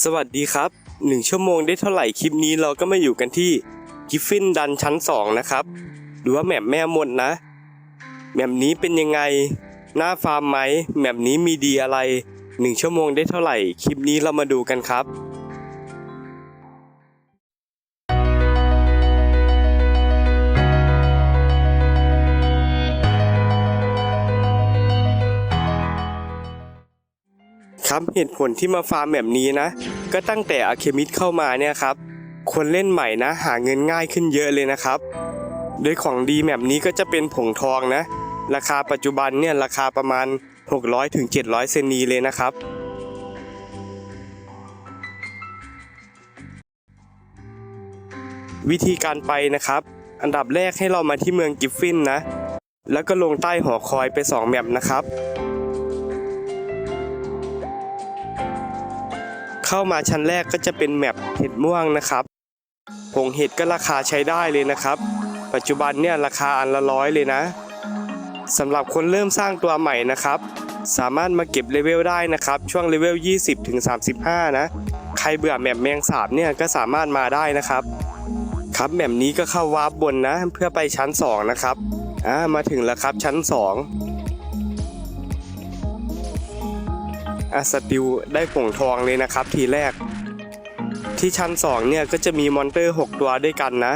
สวัสดีครับ 1 ชั่วโมงได้เท่าไหร่คลิปนี้เราก็มาอยู่กันที่กิฟฟินดันชั้น 2 นะครับหรือว่าแมปแม่มดนะ แมปนี้เป็นยังไง หน้าฟาร์มไหมแมปนี้มีดีอะไร 1 ชั่วโมงได้เท่าไหร่ คลิปนี้เรามาดูกันครับ เหตุผลที่มาฟาร์มแบบนี้นะ ก็ตั้งแต่อะเคมิดเข้ามาเนี่ยครับ คนเล่นใหม่นะ หาเงินง่ายขึ้นเยอะเลยนะครับ โดยของดีแบบนี้ก็จะเป็นผงทองนะ ราคาปัจจุบันเนี่ยราคาประมาณ 600ถึง700เซนีเลยนะครับวิธีการไปนะครับ อันดับแรกให้เรามาที่เมืองกิฟฟินนะ แล้วก็ลงใต้หอคอยไป 2 แมปนะครับ เข้ามาชั้นแรกก็จะเป็นแมปเห็ดม่วงนะครับผงเห็ดก็ราคาใช้ได้เลยนะครับ ปัจจุบันเนี่ยราคาอันละร้อยเลยนะสำหรับคนเริ่มสร้างตัวใหม่นะครับ สามารถมาเก็บเลเวลได้นะครับ ช่วงเลเวล 20ถึง35 นะ ใครเบื่อแมปแมงสาบเนี่ยก็สามารถมาได้นะครับ ครับแมปนี้ก็เข้าวาร์ปบนนะ เพื่อไปชั้น 2 นะครับอ่ามาถึงแล้วครับชั้น 2 อาสติวได้ผงทองเลยนะครับทีแรก ที่ชั้น 2 เนี่ยก็จะมีมอนเตอร์ 6 ตัวด้วยกันนะ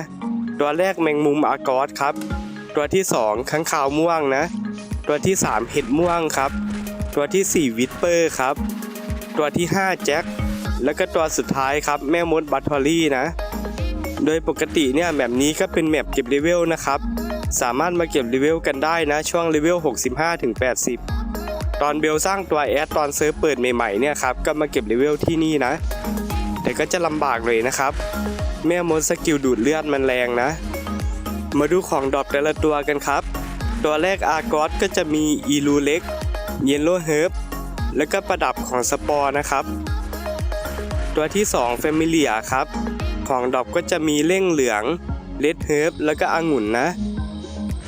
ตัวแรกแมงมุมอากอสครับ ตัวที่ 2ข้างขาวม่วงนะ ตัวที่ 3 เห็ดม่วงครับ ตัวที่ 4 วิทเปอร์ครับ ตัวที่ 5 แจ็คแล้วก็ตัวสุดท้ายครับแม่มดบัตทอรี่นะ โดยปกติเนี่ยแบบนี้ก็เป็นแมปเก็บเลเวลนะครับ สามารถมาเก็บเลเวลกันได้นะช่วงเลเวล65ถึง80 ตอนเบลสร้างตัวแอดตอนเซิร์ฟเปิดใหม่ๆเนี่ยครับก็มาเก็บเลเวลที่นี่นะ แต่ก็จะลำบากเลยนะครับ แม่มดสกิลดูดเลือดมันแรงนะ มาดูของดรอปแต่ละตัวกันครับ ตัวแรกอากอสก็จะมีอีลูเล็กเยลโลเฮิร์บแล้วก็ประดับของสปอร์นะครับ ตัวที่2 f a m i l i a ครับ ของดอปก็จะมีเล่งเหลืองเลดเฮิร์บแล้วก็องุ่นนะ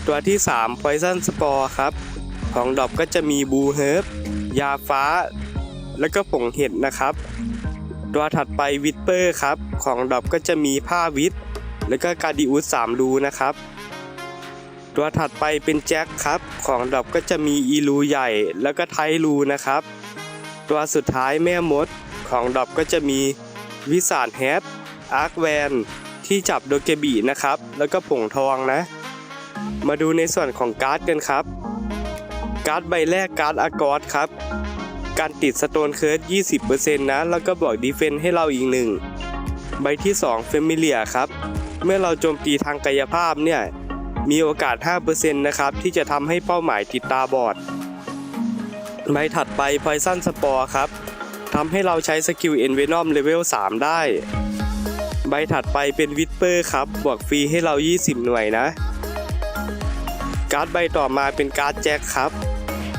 ตัวที่3 Poison Spore ครับ ของดอปก็จะมีบูเฮิร์บยาฟ้า แล้วก็ผงเห็ดนะครับ ตัวถัดไปวิทเปอร์ครับ ของดอปก็จะมีผ้าวิทแล้วก็การดิอุสสามรูนะครับ ตัวถัดไปเป็นแจ็คครับ ของดอปก็จะมีอีรูใหญ่ แล้วก็ไทรูนะครับ ตัวสุดท้ายแม่มด ของดอปก็จะมีวิสานแฮทอาร์คแวนที่จับโดเกบีนะครับ แล้วก็ผงทองนะ มาดูในส่วนของการ์ดกันครับ การ์ดใบแรกการ์ดอากอสครับ การติดสโตนเคิร์ด20%นะ แล้วก็บวกดีเฟนให้เราอีกหนึ่ง ใบที่2เฟมิเลียครับ เมื่อเราโจมตีทางกายภาพเนี่ย มีโอกาส 5%นะครับ ที่จะทำให้เป้าหมายติดตาบอด ใบถัดไป Poison Spore ครับทำให้เราใช้สกิล Envenom Level 3ได้ ใบถัดไปเป็นวิ p เปอร์ครับ บวกฟรีให้เรา 20 หน่วยนะการ์ดใบต่อมาเป็นการ์ดแจ็คครับ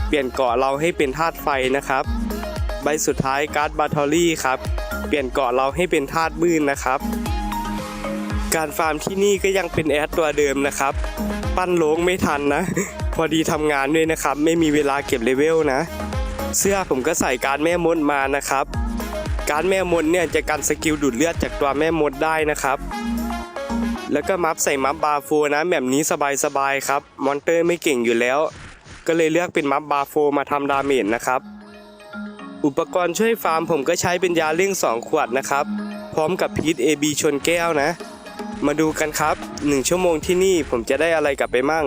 เปลี่ยนเกาะเราให้เป็นธาตุไฟนะครับ ใบสุดท้ายการ์ดบาทอรี่ครับ เปลี่ยนเกาะเราให้เป็นธาตุมืดนะครับ การฟาร์มที่นี่ก็ยังเป็นแอดตัวเดิมนะครับ ปั้นโลงไม่ทันนะ พอดีทำงานด้วยนะครับ ไม่มีเวลาเก็บเลเวลนะ เสื้อผมก็ใส่การแม่มดมานะครับ การแม่มดเนี่ยจะกันสกิลดูดเลือดจากตัวแม่มดได้นะครับแล้วก็มัฟใส่มัฟบาโฟนะแบบนี้สบายๆครับ มอนเตอร์ไม่เก่งอยู่แล้ว ก็เลยเลือกเป็นมัฟบาโฟมาทำดาเมจนะครับ อุปกรณ์ช่วยฟาร์มผมก็ใช้เป็นยาเร่ง 2 ขวดนะครับ พร้อมกับพีท AB ชนแก้วนะ มาดูกันครับ 1 ชั่วโมงที่นี่ผมจะได้อะไรกลับไปมั่ง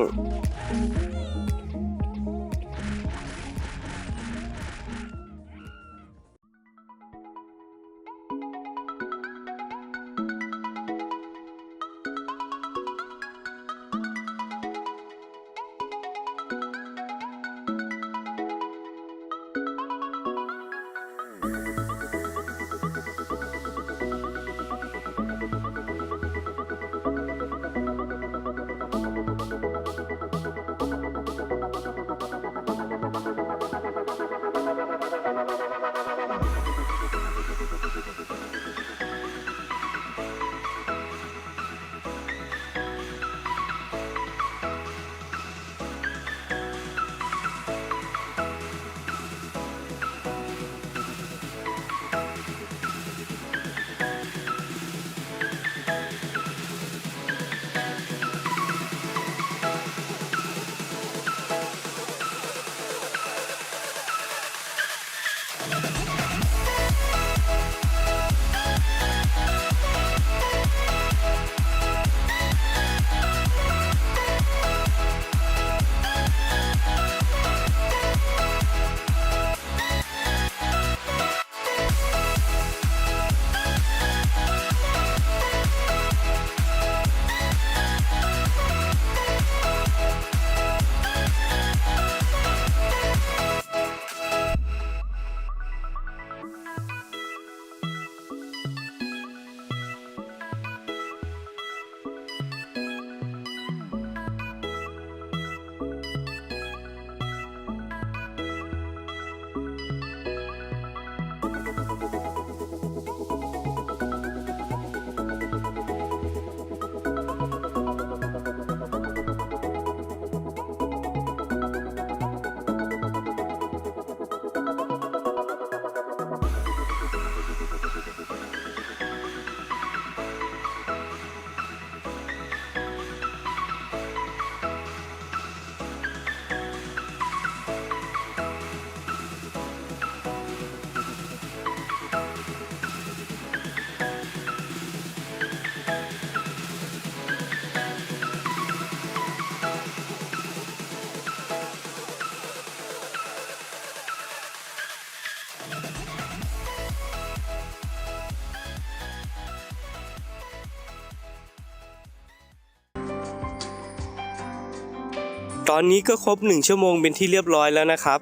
ตอนนี้ก็ครบหนึ่งชั่วโมงเป็นที่เรียบร้อยแล้วนะครับ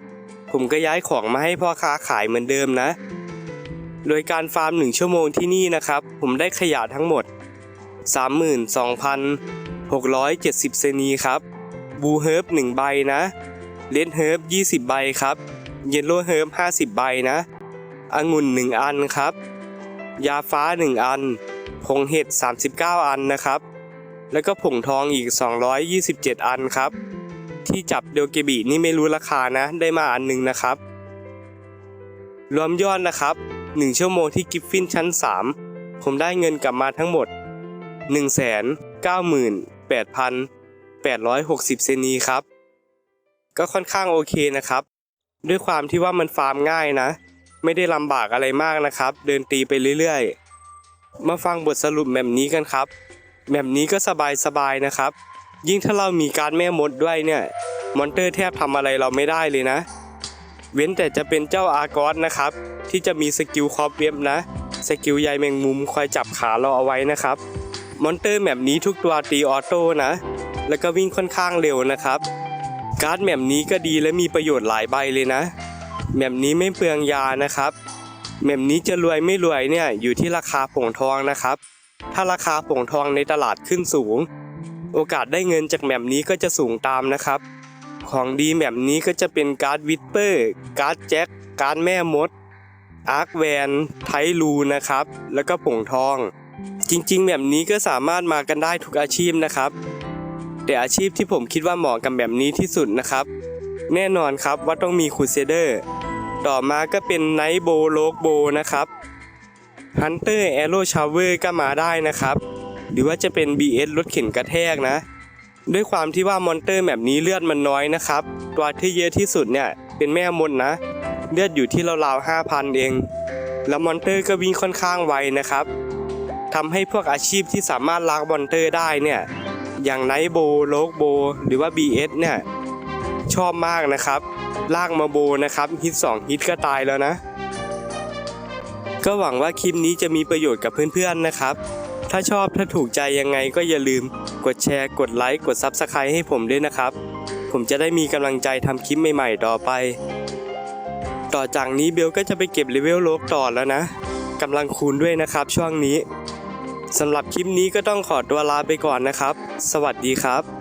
ผมก็ย้ายของมาให้พ่อค้าขายเหมือนเดิมนะ โดยการฟาร์มหนึ่งชั่วโมงที่นี่นะครับ ผมได้ขยะทั้งหมด 32,670 เซนีครับบูเฮิร์บ1ใบนะเลดเฮิร์บ20 ใบครับ เยลโล่เฮิร์บ50 ใบนะองุ่น 1 อันครับ ยาฟ้า 1 อัน ผงเห็ด 39 อันนะครับ แล้วก็ผงทองอีก 227 อันครับ ที่จับเดลเกบีนี่ไม่รู้ราคานะ ได้มาอันหนึงนะครับ รวมยอดนะครับ 1 ชั่วโมงที่กิฟฟินชั้น 3 ผมได้เงินกลับมาทั้งหมด 198,860 เซนีครับ ก็ค่อนข้างโอเคนะครับ ด้วยความที่ว่ามันฟาร์มง่ายนะ ไม่ได้ลำบากอะไรมากนะครับ เดินตีไปเรื่อยๆ มาฟังบทสรุปแบบนี้กันครับแบบนี้ก็สบายๆนะครับ ยิ่งถ้าเรามีการแม่มดด้วยเนี่ยมอนเตอร์แทบทำอะไรเราไม่ได้เลยนะ เว้นแต่จะเป็นเจ้าอาร์กอสนะครับ ที่จะมีสกิลคอปเว็บนะ สกิลใยแมงมุมคอยจับขาเราเอาไว้นะครับ มอนเตอร์แบบนี้ทุกตัวตีออโต้นะ แล้วก็วิ่งค่อนข้างเร็วนะครับ การ์ดแบบนี้ก็ดีและมีประโยชน์หลายใบเลยนะแบบนี้ไม่เปลืองยานะครับแบบนี้จะรวยไม่รวยเนี่ยอยู่ที่ราคาผงทองนะครับ ถ้าราคาผงทองในตลาดขึ้นสูง โอกาสได้เงินจากแบบนี้ก็จะสูงตามนะครับ ของดีแบบนี้ก็จะเป็นการ์ดวิปเปอร์ การ์ดแจ็ค การ์ดแม่มด อาร์คแวน ไทลูนะครับ แล้วก็ผงทอง จริงๆ แบบนี้ก็สามารถมากันได้ทุกอาชีพนะครับ แต่อาชีพที่ผมคิดว่าเหมาะกับแบบนี้ที่สุดนะครับ แน่นอนครับว่าต้องมีคูเซเดอร์ ต่อมาก็เป็นไนท์โบโลกโบนะครับฮันเตอร์แอโร่ชาเวอร์ก็มาได้นะครับ หรือว่าจะเป็น BS รถเข็นกระแทกนะ ด้วยความที่ว่ามอนเตอร์แบบนี้เลือดมันน้อยนะครับ ตัวที่เยอะที่สุดเนี่ยเป็นแม่มดนะ เลือดอยู่ที่ราวๆ5,000เอง แล้วมอนเตอร์ก็วิ่งค่อนข้างไวนะครับทำให้พวกอาชีพที่สามารถล้างมอนเตอร์ได้เนี่ยอย่างไนโบโลกโบ หรือว่า BS เนี่ยชอบมากนะครับลากมาโบนะครับฮิต2ฮิตก็ตายแล้วนะ ก็หวังว่าคลิปนี้จะมีประโยชน์กับเพื่อนๆนะครับ ถ้าชอบถ้าถูกใจยังไงก็อย่าลืม กดแชร์ กดไลค์ กด Subscribe ให้ผมด้วยนะครับ ผมจะได้มีกำลังใจทำคลิปใหม่ๆต่อไป ต่อจากนี้เบลก็จะไปเก็บเลเวลโลกต่อแล้วนะกำลังคูณด้วยนะครับช่วงนี้สำหรับคลิปนี้ก็ต้องขอตัวลาไปก่อนนะครับ สวัสดีครับ